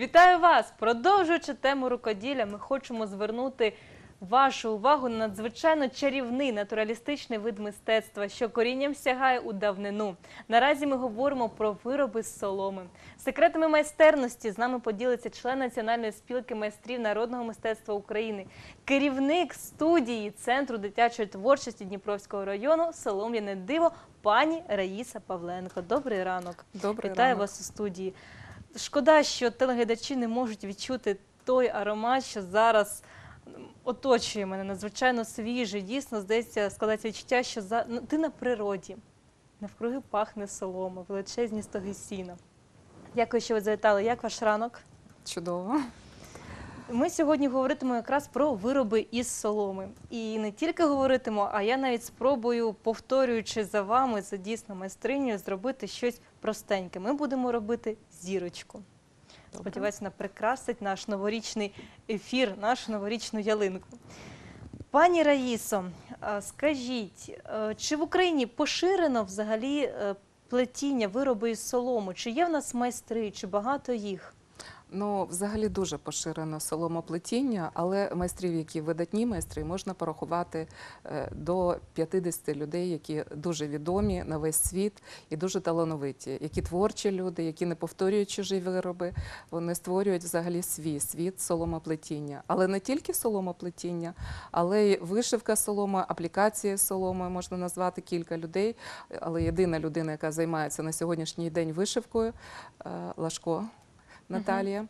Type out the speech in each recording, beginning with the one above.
Вітаю вас! Продовжуючи тему рукоділля, ми хочемо звернути вашу увагу на надзвичайно чарівний натуралістичний вид мистецтва, що корінням сягає у давнину. Наразі ми говоримо про вироби з соломи. Секретами майстерності з нами поділиться член Національної спілки майстрів народного мистецтва України, керівник студії Центру дитячої творчості Дніпровського району Солом'яне диво пані Раїса Павленко. Добрий ранок. Добрий Вітаю ранок. вас у студії. Шкода, що телеглядачі не можуть відчути той аромат, що зараз оточує мене надзвичайно свіжий. Дійсно, здається, складається відчуття, що за... ну, ти на природі. Навкруги пахне солома, величезні стоги сіна. Дякую, що ви завітали. Як ваш ранок? Чудово. Ми сьогодні говоритимемо якраз про вироби із соломи. І не тільки говоритимо, а я навіть спробую, повторюючи за вами, за дійсно майстриню, зробити щось простеньке. Ми будемо робити зірочку. Сподіваюся, вона прикрасить наш новорічний ефір, нашу новорічну ялинку. Пані Раїсо, скажіть, е, чи в Україні поширено взагалі е, плетіння, вироби із солому? Чи є в нас майстри, чи багато їх? Ну, взагалі дуже поширено соломоплетіння, але майстрів, які видатні майстри, можна порахувати е, до 50 людей, які дуже відомі на весь світ і дуже талановиті, які творчі люди, які не повторюють чужі вироби, вони створюють взагалі свій світ соломоплетіння. Але не тільки соломоплетіння, але й вишивка солома, аплікація соломи можна назвати кілька людей. Але єдина людина, яка займається на сьогоднішній день вишивкою, е, Лашко. Наталія.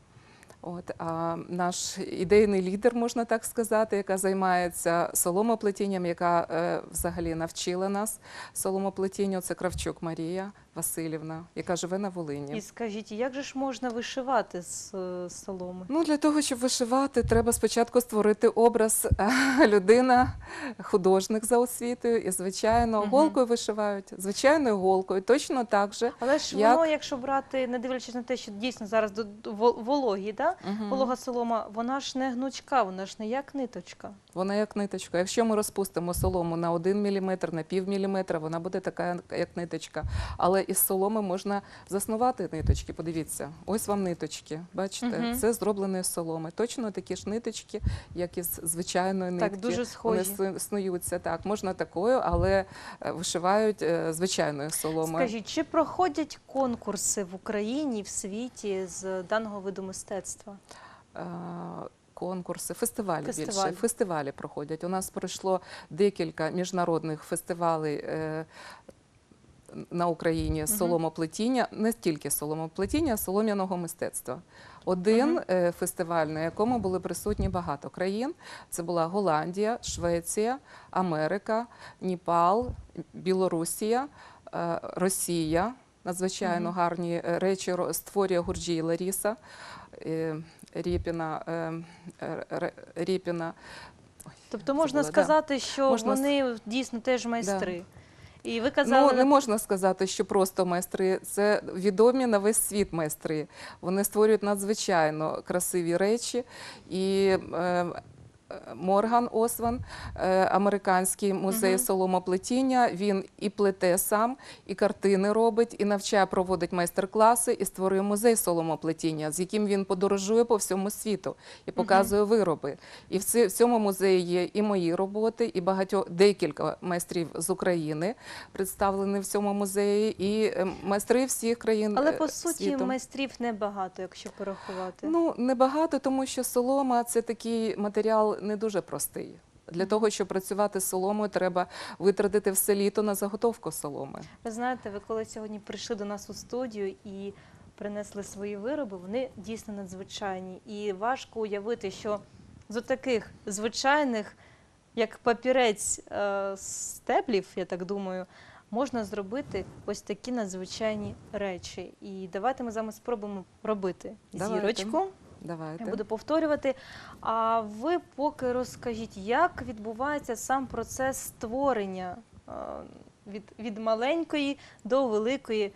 От, а наш ідейний лідер, можна так сказати, яка займається соломоплетінням, яка е, взагалі навчила нас соломоплетінню, це Кравчук Марія Васильівна, яка живе на Волині. І скажіть, як же ж можна вишивати з е, соломи? Ну, для того, щоб вишивати, треба спочатку створити образ е, людина, художник за освітою, і, звичайно, Мгм. голкою вишивають, звичайною голкою, точно так же. Але ж Як? воно, якщо брати, не дивлячись на те, що дійсно зараз до- до- вол- вологі, да? Мгм. волога солома, вона ж не гнучка, вона ж не як ниточка. Вона як ниточка. Якщо ми розпустимо солому на 1 мм, на пів міліметра, вона буде така, як ниточка. Але із соломи можна заснувати ниточки. Подивіться, ось вам ниточки. Бачите, Мгм. це зроблено з соломи. Точно такі ж ниточки, як із звичайної нитки. Так, дуже Вони схожі. сну- снуються. Так, можна такою, але е, вишивають е, звичайною соломою. Скажіть, чи проходять конкурси в Україні, в світі з даного виду мистецтва? Е, Конкурси, фестивалі, Фестивалі. більше фестивалі проходять. У нас пройшло декілька міжнародних фестивалей е, на Україні з соломоплетіння, не тільки соломоплетіння, а солом'яного мистецтва. Один е, фестиваль, на якому були присутні багато країн. Це була Голландія, Швеція, Америка, Ніпал, Білорусія, е, Росія. Надзвичайно гарні е, речі створює Гурджій Ларіса. Рєпіна, Р- Р- Рєпіна. Ой, Тобто можна сказати, що Можна вони дійсно теж майстри. І ви казали, Ну, не можна сказати, що просто майстри. Це відомі на весь світ майстри. Вони створюють надзвичайно красиві речі. І е, Морган Осван, е, американський музей соломоплетіння. Він і плете сам, і картини робить, і навчає, проводить майстер-класи, і створює музей соломоплетіння, з яким він подорожує по всьому світу і показує вироби. І в цьому музеї є і мої роботи, і багатьох декілька майстрів з України представлені в цьому музеї, і е, майстри всіх країн. але е, по суті світу. майстрів небагато, якщо порахувати. Ну, небагато, тому що солома це такий матеріал не дуже простий. Для того, щоб працювати з соломою, треба витратити все літо на заготовку соломи. Ви знаєте, ви коли сьогодні прийшли до нас у студію і принесли свої вироби, вони дійсно надзвичайні. І важко уявити, що з таких звичайних, як папірець е, стеблів, я так думаю, можна зробити ось такі надзвичайні речі. І давайте ми з вами спробуємо робити Давайте. зірочку. Давайте. Я буду повторювати. А ви поки розкажіть, як відбувається сам процес створення е, від, від маленької до великої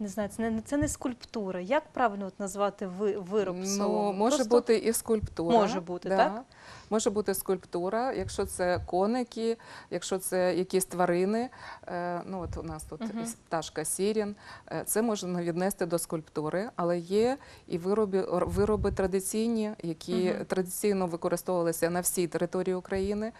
не знаю, це не це не скульптура. Як правильно от назвати ви, вироб Ну, може Просто бути і скульптура. Може бути, да. так? Може бути скульптура, якщо це коники, якщо це якісь тварини. е, Ну, от у нас тут Мгм. пташка сірін. е, Це можна віднести до скульптури, але є і вироби, вироби традиційні, які Мгм. традиційно використовувалися на всій території України.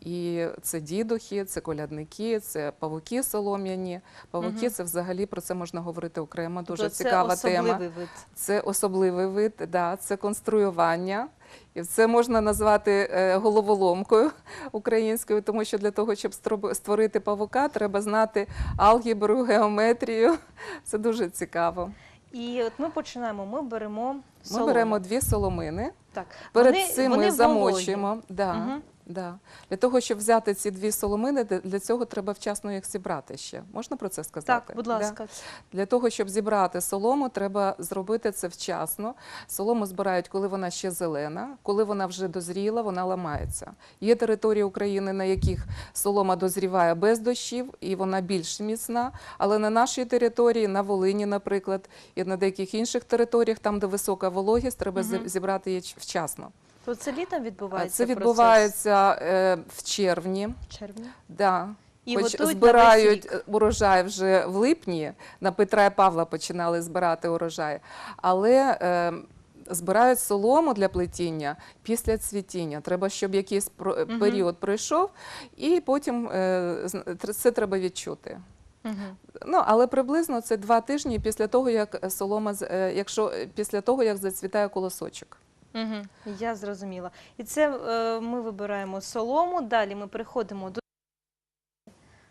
І це дідухи, це колядники, це павуки солом'яні. Павуки Мгм. це взагалі про це можна говорити окремо. Дуже Тобто цікава це тема. вид. Це особливий вид, да, це конструювання. І це можна назвати е, головоломкою українською, тому що для того, щоб створити павука, треба знати алгебру, геометрію. Це дуже цікаво. І от ми починаємо. Ми беремо солому. Ми беремо дві соломини. так. Перед вони, цим вони ми замочуємо. Да, Мгм. Да. Для того, щоб взяти ці дві соломини, для- цього треба вчасно їх зібрати ще. Можна про це сказати? Так, будь Да. ласка. Для того, щоб зібрати солому, треба зробити це вчасно. Солому збирають, коли вона ще зелена, коли вона вже дозріла, вона ламається. Є території України, на яких солома дозріває без дощів, і вона більш міцна. Але на нашій території, на Волині, наприклад, і на деяких інших територіях, там, де висока вологість, треба Мгм. зібрати її вчасно. То це літом відбувається Це процес? відбувається е, в червні. в червні. Да. І Хоч збирають урожай вже в липні. На Петра і Павла починали збирати урожай, але е, збирають солому для плетіння після цвітіння. Треба, щоб якийсь про- Мгм. період пройшов, і потім е, це треба відчути. Мгм. Ну, але приблизно це два тижні після того, як солома е, якщо е, після того, як зацвітає колосочок. Мгм. Я зрозуміла. І це е, ми вибираємо солому, далі ми приходимо до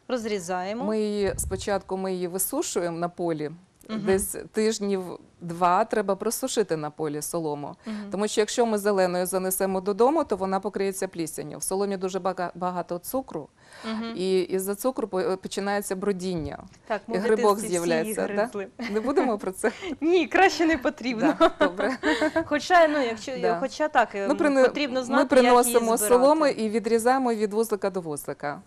розрізаємо. Ми її спочатку ми її висушуємо на полі. угу. Десь тижнів два треба просушити на полі солому. Тому що якщо ми зеленою занесемо додому, то вона покриється плісенню. В соломі дуже бага- багато цукру, і із-за цукру починається бродіння. Так, ми і грибок з'являється, да? Не будемо про це? Ні, краще не потрібно. Да, добре. Хоча, ну, якщо, Да. хоча так, е, Ну, прине- потрібно знати, ми приносимо як її збирати. соломи і відрізаємо від вузлика до вузлика.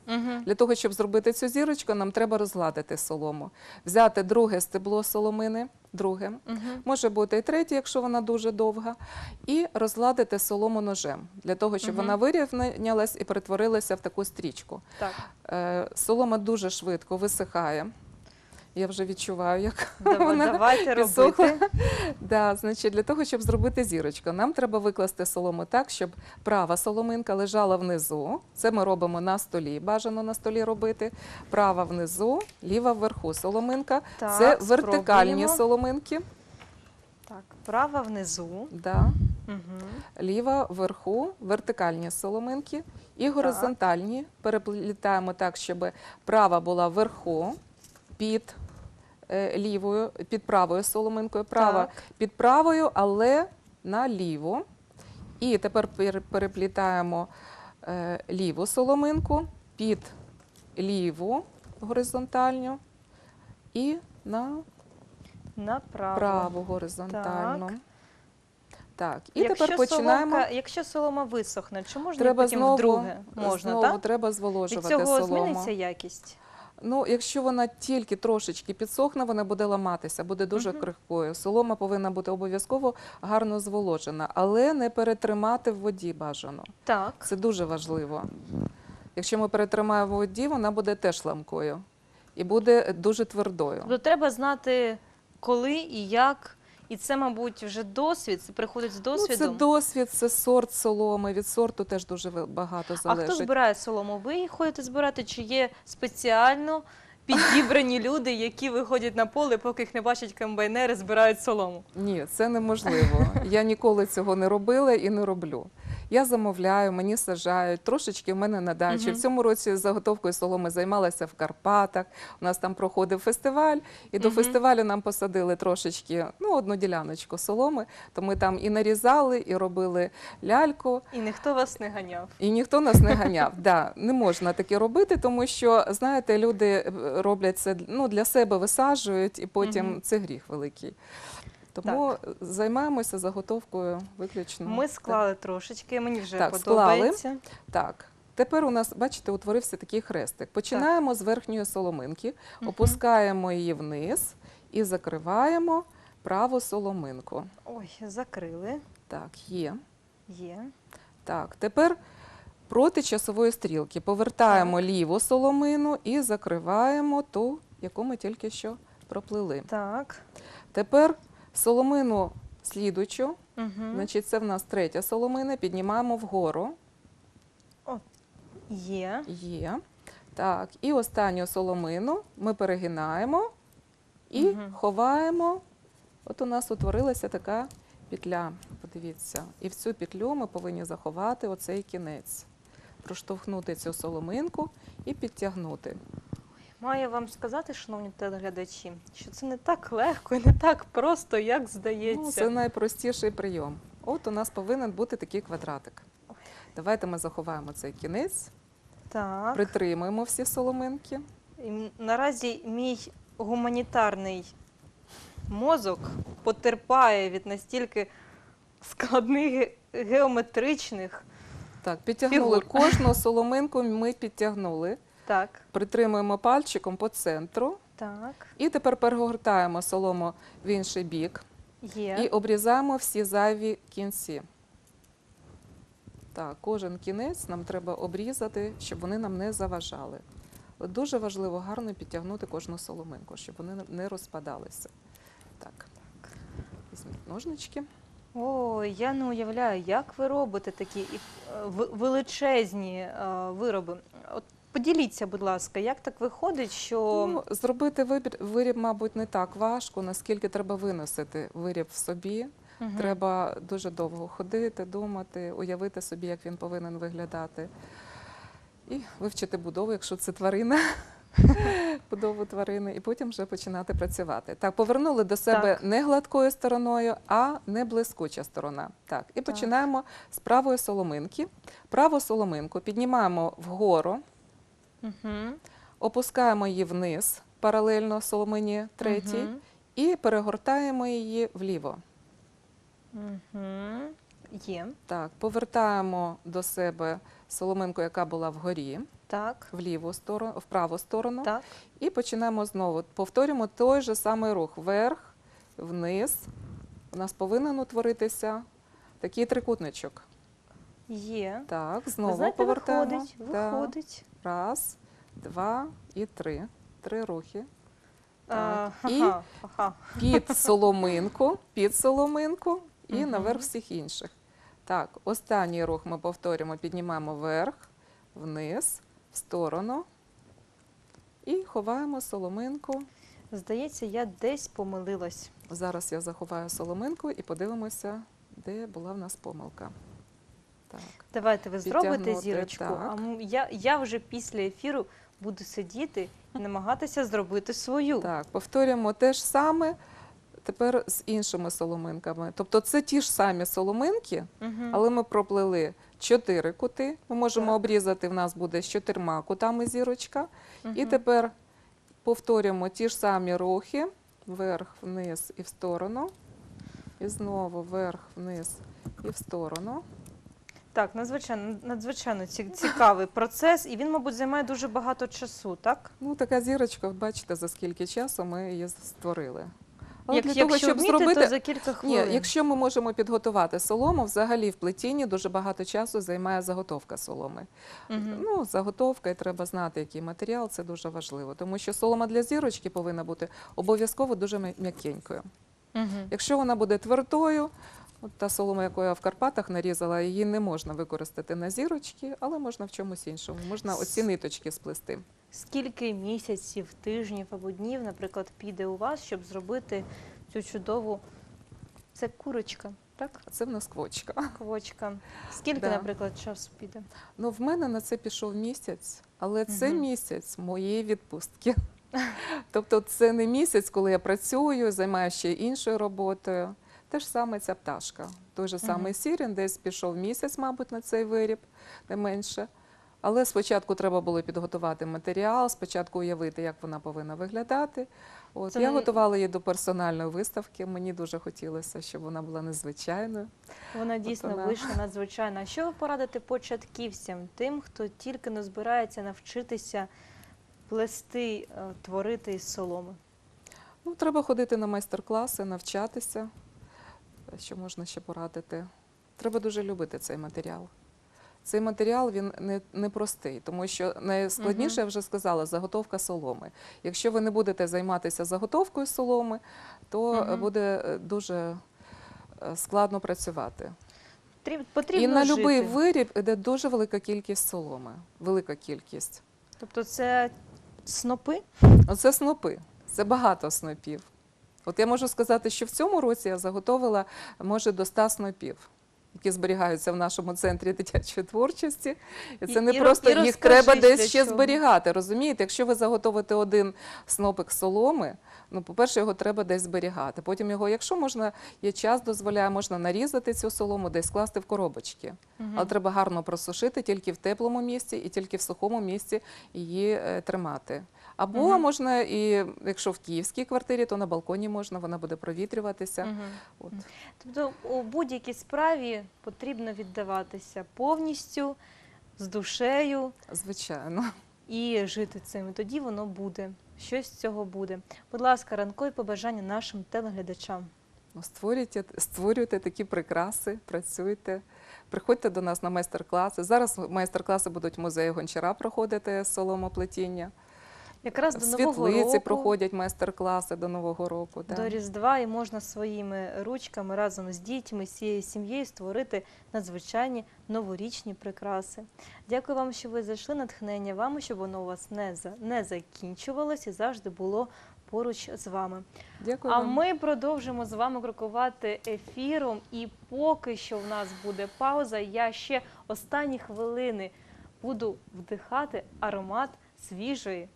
Для того, щоб зробити цю зірочку, нам треба розгладити солому. Взяти друге стебло соломини, друге, угу. може бути і третє, якщо вона дуже довга, і розладити солому ножем, для того, щоб угу. вона вирівнялась і перетворилася в таку стрічку. Так, Е, Солома дуже швидко висихає. Я вже відчуваю, як давай, вона давайте підсохла. робити. Да, значить, для того, щоб зробити зірочку, нам треба викласти солому так, щоб права соломинка лежала внизу. Це ми робимо на столі. Бажано на столі робити. Права внизу, ліва вверху. Соломинка Так, це вертикальні спробуємо. соломинки. Так, права внизу. Да. Угу. Ліва вверху, вертикальні соломинки і горизонтальні. Переплітаємо так, щоб права була вверху під лівою, під правою соломинкою, права Так. під правою, але наліво. І тепер переплітаємо е, ліву соломинку під ліву горизонтальну і на Направо. праву горизонтальну. Так. Так, і якщо тепер починаємо. Соломка, якщо солома висохне, чи можна Треба потім знову, вдруге? Можна, знову так? треба Від зволожувати цього солому. зміниться якість. Ну, якщо вона тільки трошечки підсохне, вона буде ламатися, буде дуже Мгм. крихкою. Солома повинна бути обов'язково гарно зволожена, але не перетримати в воді бажано. Так. Це дуже важливо. Якщо ми перетримаємо в воді, вона буде теж ламкою і буде дуже твердою. Тобто треба знати, коли і як. І це, мабуть, вже досвід, це приходить з Ну, це досвід, це сорт соломи. Від сорту теж дуже багато а залежить. хто збирає солому? Ви її ходите збирати, чи є спеціально підібрані люди, які виходять на поле, поки їх не бачать комбайнери, збирають солому? Ні, це неможливо. Я ніколи цього не робила і не роблю. Я замовляю, мені саджають, трошечки в мене на дачі. Мгм. В цьому році заготовкою соломи займалася в Карпатах. У нас там проходив фестиваль, і до Мгм. фестивалю нам посадили трошечки, ну, одну діляночку соломи. То ми там і нарізали, і робили ляльку. І ніхто вас не ганяв. І ніхто нас не ганяв. Да, не можна таке робити, тому що знаєте, люди е, роблять це ну, для себе висаджують, і потім це гріх великий. Тому займаємося заготовкою виключно. Ми склали трошечки, мені вже Так, склали. Так. Тепер у нас, бачите, утворився такий хрестик. Починаємо з верхньої соломинки, опускаємо її вниз і закриваємо праву соломинку. Ой, закрили. Так, є. Є. Так, тепер проти часової стрілки повертаємо ліву соломину і закриваємо ту, яку ми тільки що проплили. Так. Тепер соломину слідучу, Угу. значить, це в нас третя соломина, піднімаємо вгору. Є. Є. Так, і останню соломину ми перегинаємо і Мгм. ховаємо. От у нас утворилася така петля. Подивіться. І в цю петлю ми повинні заховати оцей кінець, проштовхнути цю соломинку і підтягнути. Маю вам сказати, шановні телеглядачі, що це не так легко і не так просто, як Ну, це найпростіший прийом. От у нас повинен бути такий квадратик. Давайте ми заховаємо цей кінець, Так. притримуємо всі соломинки. І наразі мій гуманітарний мозок потерпає від настільки складних ге- геометричних. Так, підтягнули Фігур. кожну соломинку. Ми підтягнули. Так, Притримуємо пальчиком по центру. так, І тепер перегортаємо солому в інший бік є. і обрізаємо всі зайві кінці. Так, кожен кінець нам треба обрізати, щоб вони нам не заважали. От Дуже важливо гарно підтягнути кожну соломинку, щоб вони не розпадалися. Так, візьміть ножнички. О, я не уявляю, як ви робите такі е, величезні е, вироби. Поділіться, будь ласка, як так виходить, що Ну, зробити вибір, виріб, мабуть, не так важко, наскільки треба виносити виріб в собі. Мгм. Треба дуже довго ходити, думати, уявити собі, як він повинен виглядати. І вивчити будову, якщо це тварина, будову тварини, і потім вже починати працювати. Так, повернули до себе Так. не гладкою стороною, а не блискуча сторона. Так, і починаємо з правої соломинки. Праву соломинку піднімаємо вгору, Мгм. опускаємо її вниз, паралельно соломині третій, Мгм. і перегортаємо її вліво. Мгм. Є. Так, повертаємо до себе соломинку, яка була вгорі, Так, в ліву сторону, в праву сторону, так. і починаємо знову. Повторюємо той же самий рух вверх, вниз. У нас повинен утворитися такий трикутничок. Є. Так, Ви знову знаєте, повертаємо. виходить, Так. Раз, два і три. Три рухи. А, І ага, ага. під соломинку, під соломинку і Мгм. наверх всіх інших. Так, останній рух ми повторюємо, піднімаємо вверх, вниз, в сторону і ховаємо соломинку. Здається, я десь помилилась. Зараз я заховаю соломинку і подивимося, де була в нас помилка. Так. Давайте ви зробите Підтягнути, зірочку, а так. м- я, я вже після ефіру буду сидіти і намагатися зробити свою. так, повторюємо те ж саме. Тепер з іншими соломинками. Тобто це ті ж самі соломинки, Мгм. Але ми проплели чотири кути. Ми можемо Так. обрізати, в нас буде з чотирма кутами зірочка. І Мгм. тепер повторюємо ті ж самі рухи, вверх, вниз і в сторону. І знову вверх, вниз і в сторону. Так, надзвичайно, надзвичайно ці- цікавий процес, і він, мабуть, займає дуже багато часу, так? Ну, така зірочка, бачите, за скільки часу ми її створили. Але Як, для того, якщо щоб вміти, зробити. то за кілька Ні, хвилин. якщо ми можемо підготувати солому, взагалі в плетінні дуже багато часу займає заготовка соломи. Мгм. Ну, заготовка, і треба знати, який матеріал, це дуже важливо. Тому що солома для зірочки повинна бути обов'язково дуже м'якенькою. Мгм. Якщо вона буде твердою, от та солома, яку я в Карпатах нарізала, її не можна використати на зірочки, але можна в чомусь іншому. Можна оці ниточки сплести. Скільки місяців, тижнів або днів, наприклад, піде у вас, щоб зробити цю чудову це курочка, так? Це в нас квочка. Квочка. Скільки, Да. наприклад, часу піде? Ну, в мене на це пішов місяць, але це місяць моєї відпустки. Тобто це не місяць, коли я працюю, займаюся ще іншою роботою. Те ж саме ця пташка. Той же самий сірін, десь пішов місяць, мабуть, на цей виріб, не менше. Але спочатку треба було підготувати матеріал, спочатку уявити, як вона повинна виглядати. От, Це я не- готувала її до персональної виставки. Мені дуже хотілося, щоб вона була незвичайною. Вона дійсно вона- вийшла надзвичайна. А що ви порадите початківцям, тим, хто тільки не збирається навчитися плести, е, творити із соломи? Ну, треба ходити на майстер-класи, навчатися. Що можна ще порадити? Треба дуже любити цей матеріал. Цей матеріал він не, не простий, тому що найскладніше, я вже сказала, заготовка соломи. Якщо ви не будете займатися заготовкою соломи, то е, Мгм. буде е, дуже е, складно працювати. Трі- Потрібно І на жити. будь-який виріб йде дуже велика кількість соломи. Велика кількість. Тобто це снопи? Оце снопи. Це багато снопів. От я можу сказати, що в цьому році я заготовила може до 100 снопів, які зберігаються в нашому центрі дитячої творчості. І це І- не і просто і їх треба десь ще чого. зберігати. Розумієте, якщо ви заготовите один снопик соломи, ну, по-перше, його треба десь зберігати. Потім його, якщо можна, є час дозволяє, можна нарізати цю солому, десь скласти в коробочки. Мгм. Але треба гарно просушити тільки в теплому місці і тільки в сухому місці її е, тримати. Або Мгм. можна, і якщо в київській квартирі, то на балконі можна, вона буде провітрюватися. Мгм. От. Тобто у будь-якій справі потрібно віддаватися повністю, з душею Звичайно. і жити цим. І тоді воно буде. Щось з цього буде. Будь ласка, ранкові побажання нашим телеглядачам. Ну, Створюйте, створюйте такі прикраси, працюйте. Приходьте до нас на майстер-класи. Зараз майстер-класи будуть в музеї гончара проходити з соломоплетіння. Якраз до нового світлиці року, проходять майстер-класи до Нового року. да. до Різдва, і можна своїми ручками разом з дітьми, з цією сім'єю створити надзвичайні новорічні прикраси. Дякую вам, що ви зайшли. Натхнення вам, щоб воно у вас не, за, не закінчувалось і завжди було поруч з вами. Дякую А вам. ми продовжимо з вами крокувати ефіром. І поки що в нас буде пауза, я ще останні хвилини буду вдихати аромат свіжої,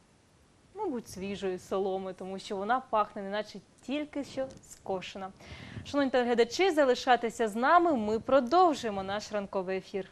мабуть, свіжої соломи, тому що вона пахне, неначе тільки що скошена. Шановні телеглядачі, залишайтеся з нами. Ми продовжуємо наш ранковий ефір.